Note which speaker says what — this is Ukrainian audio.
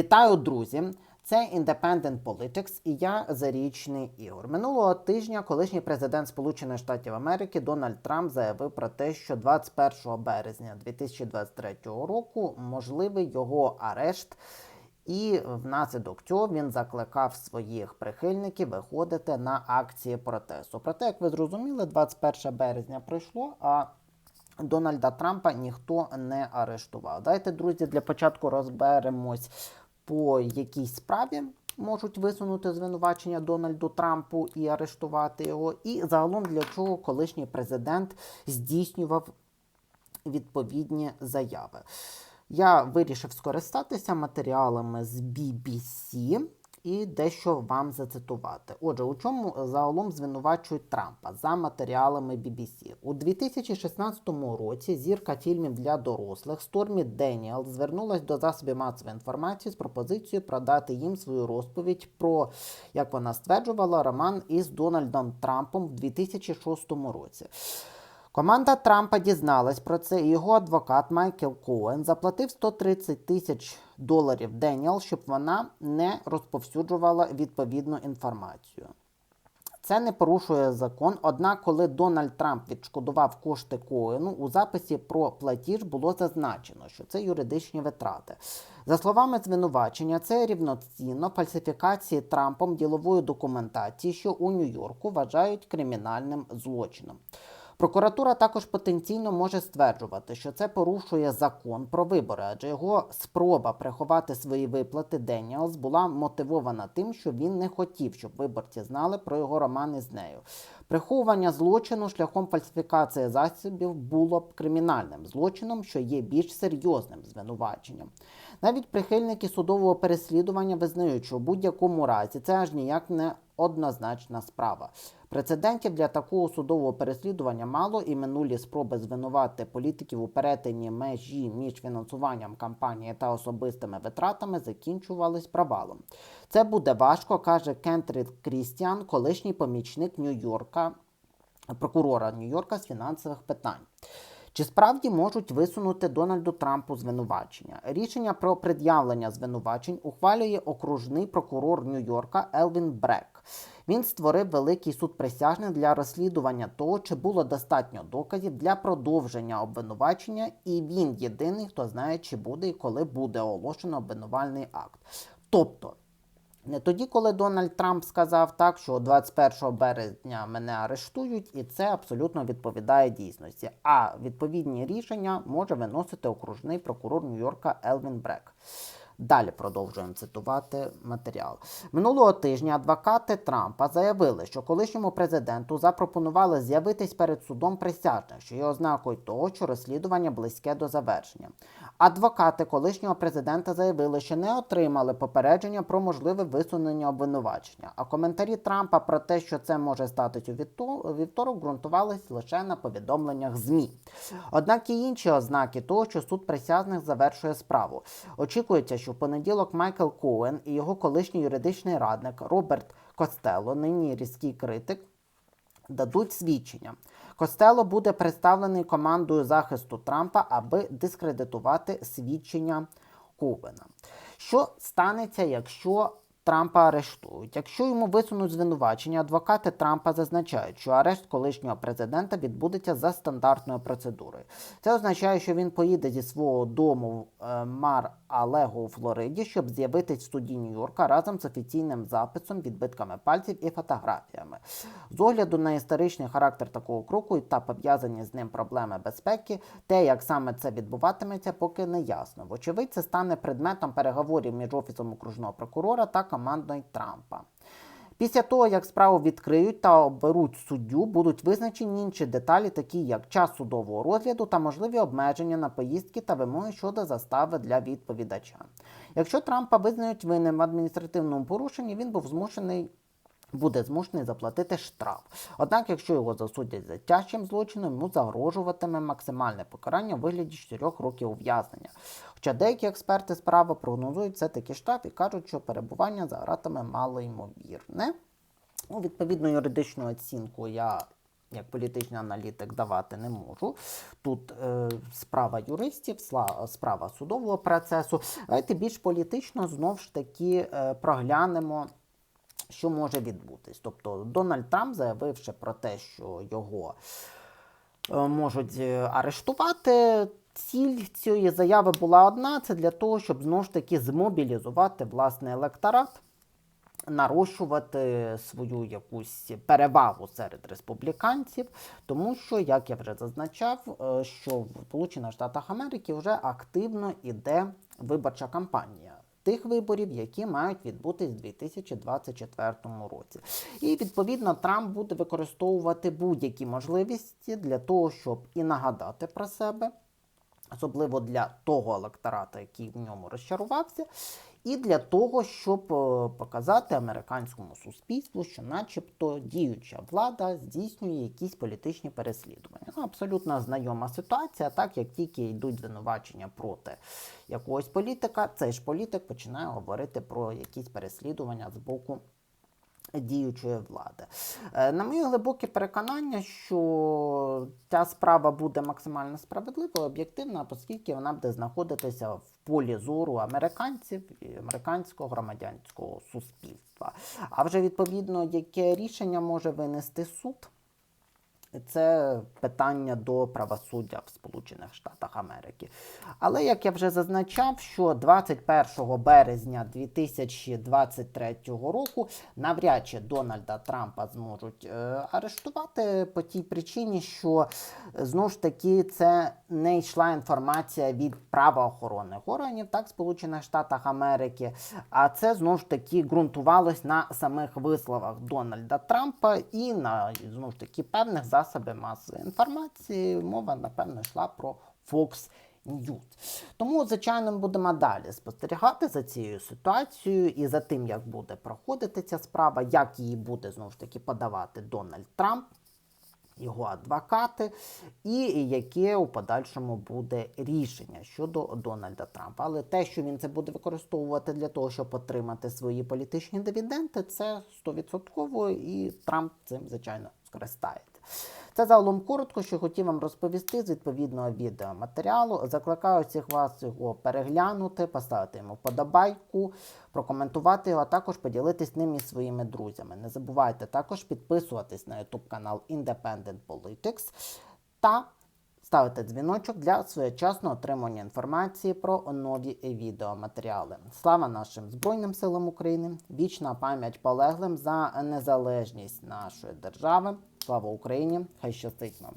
Speaker 1: Вітаю, друзі! Це Independent Politics і я Зарічний Ігор. Минулого тижня колишній президент Сполучених Штатів Америки Дональд Трамп заявив про те, що 21 березня 2023 року можливий його арешт. І внаслідок цього він закликав своїх прихильників виходити на акції протесту. Проте, як ви зрозуміли, 21 березня прийшло, а Дональда Трампа ніхто не арештував. Дайте, друзі, для початку розберемось по якійсь справі. Можуть висунути звинувачення Дональду Трампу і арештувати його. І загалом для чого колишній президент здійснював відповідні заяви. Я вирішив скористатися матеріалами з BBC і дещо вам зацитувати. Отже, у чому загалом звинувачують Трампа за матеріалами BBC? У 2016 році зірка фільмів для дорослих Стормі Деніел звернулась до засобів масової інформації з пропозицією продати їм свою розповідь про, як вона стверджувала, роман із Дональдом Трампом в 2006 році. Команда Трампа дізналась про це, і його адвокат Майкл Коен заплатив 130 тисяч доларів Деніел, щоб вона не розповсюджувала відповідну інформацію. Це не порушує закон. Однак, коли Дональд Трамп відшкодував кошти Коену, у записі про платіж було зазначено, що це юридичні витрати. За словами звинувачення, це рівноцінно фальсифікації Трампом ділової документації, що у Нью-Йорку вважають кримінальним злочином. Прокуратура також потенційно може стверджувати, що це порушує закон про вибори, адже його спроба приховати свої виплати Деніелс була мотивована тим, що він не хотів, щоб виборці знали про його романи з нею. Приховування злочину шляхом фальсифікації засобів було б кримінальним злочином, що є більш серйозним звинуваченням. Навіть прихильники судового переслідування визнають, що у будь-якому разі це аж ніяк не однозначна справа. Прецедентів для такого судового переслідування мало і минулі спроби звинувати політиків у перетині межі між фінансуванням кампанії та особистими витратами закінчувались провалом. Це буде важко, каже Кентрід Крістіан, колишній помічник Нью-Йорка, прокурора Нью-Йорка з фінансових питань. Чи справді можуть висунути Дональду Трампу звинувачення? Рішення про пред'явлення звинувачень ухвалює окружний прокурор Нью-Йорка Елвін Брек. Він створив великий суд присяжних для розслідування того, чи було достатньо доказів для продовження обвинувачення, і він єдиний, хто знає, чи буде і коли буде оголошено обвинувальний акт. Тобто. Не тоді, коли Дональд Трамп сказав так, що 21 березня мене арештують, і це абсолютно відповідає дійсності. А відповідні рішення може виносити окружний прокурор Нью-Йорка Елвін Брек. Далі продовжуємо цитувати матеріал. Минулого тижня адвокати Трампа заявили, що колишньому президенту запропонували з'явитись перед судом присяжних, що є ознакою того, що розслідування близьке до завершення. Адвокати колишнього президента заявили, що не отримали попередження про можливе висунення обвинувачення. А коментарі Трампа про те, що це може статись у вівторок, ґрунтувались лише на повідомленнях ЗМІ. Однак і інші ознаки того, що суд присяжних завершує справу. Очікується, що в понеділок Майкл Коен і його колишній юридичний радник Роберт Костелло, нині різкий критик, дадуть свідчення. Костело буде представлений командою захисту Трампа, аби дискредитувати свідчення Ковена. Що станеться, якщо Трампа арештують? Якщо йому висунуть звинувачення, адвокати Трампа зазначають, що арешт колишнього президента відбудеться за стандартною процедурою. Це означає, що він поїде зі свого дому в е, Мар Алего у Флориді, щоб з'явитись в суді Нью-Йорка разом з офіційним записом, відбитками пальців і фотографіями. З огляду на історичний характер такого кроку та пов'язані з ним проблеми безпеки, те, як саме це відбуватиметься, поки не ясно. Вочевидь, це стане предметом переговорів між офісом окружного прокурора та командою Трампа. Після того, як справу відкриють та оберуть суддю, будуть визначені інші деталі, такі як час судового розгляду та можливі обмеження на поїздки та вимоги щодо застави для відповідача. Якщо Трампа визнають винним в адміністративному порушенні, він був змушений. Буде змушений заплатити штраф. Однак, якщо його засудять за тяжчим злочином, йому загрожуватиме максимальне покарання у вигляді 4 років ув'язнення. Хоча деякі експерти справи прогнозують все таки штраф і кажуть, що перебування за гратами мало ймовірне. Ну, Відповідну юридичну оцінку я як політичний аналітик давати не можу. Тут е, справа юристів, справа судового процесу. Давайте більш політично знов ж таки е, проглянемо що може відбутись. Тобто Дональд Трамп, заявивши про те, що його е, можуть е, арештувати. Ціль цієї заяви була одна: це для того, щоб знову ж таки змобілізувати власний електорат, нарощувати свою якусь перевагу серед республіканців, тому що, як я вже зазначав, е, що в Сполучених Штатах Америки вже активно іде виборча кампанія. Тих виборів, які мають відбутись у 2024 році, і відповідно Трамп буде використовувати будь-які можливості для того, щоб і нагадати про себе, особливо для того електората, який в ньому розчарувався, і для того, щоб е, показати американському суспільству, що, начебто, діюча влада здійснює якісь політичні переслідування. Ну, абсолютно знайома ситуація, так як тільки йдуть звинувачення проти якогось політика, цей ж політик починає говорити про якісь переслідування з боку діючої влади. Е, На моє глибоке переконання, що ця справа буде максимально справедлива, об'єктивна, оскільки вона буде знаходитися в полі зору американців і американського громадянського суспільства. А вже відповідно, яке рішення може винести суд? Це питання до правосуддя в Сполучених Штатах Америки. Але як я вже зазначав, що 21 березня 2023 року навряд чи Дональда Трампа зможуть е, арештувати по тій причині, що знову ж таки це не йшла інформація від правоохоронних органів, так Сполучених Штатах Америки, а це знову ж таки ґрунтувалось на самих висловах Дональда Трампа і на знову ж таки певних засобів масової інформації. Мова напевно йшла про Fox News. Тому, звичайно, будемо далі спостерігати за цією ситуацією і за тим, як буде проходити ця справа, як її буде знову ж таки подавати Дональд Трамп його адвокати, і яке у подальшому буде рішення щодо Дональда Трампа. Але те, що він це буде використовувати для того, щоб отримати свої політичні дивіденди, це 100% і Трамп цим, звичайно, скористається. Це загалом коротко, що хотів вам розповісти з відповідного відеоматеріалу. Закликаю всіх вас його переглянути, поставити йому вподобайку, прокоментувати його, а також поділитись ним із своїми друзями. Не забувайте також підписуватись на YouTube канал Independent Politics та ставити дзвіночок для своєчасного отримання інформації про нові відеоматеріали. Слава нашим Збройним силам України! Вічна пам'ять полеглим за незалежність нашої держави. Слава Україні! Хай щастить нам!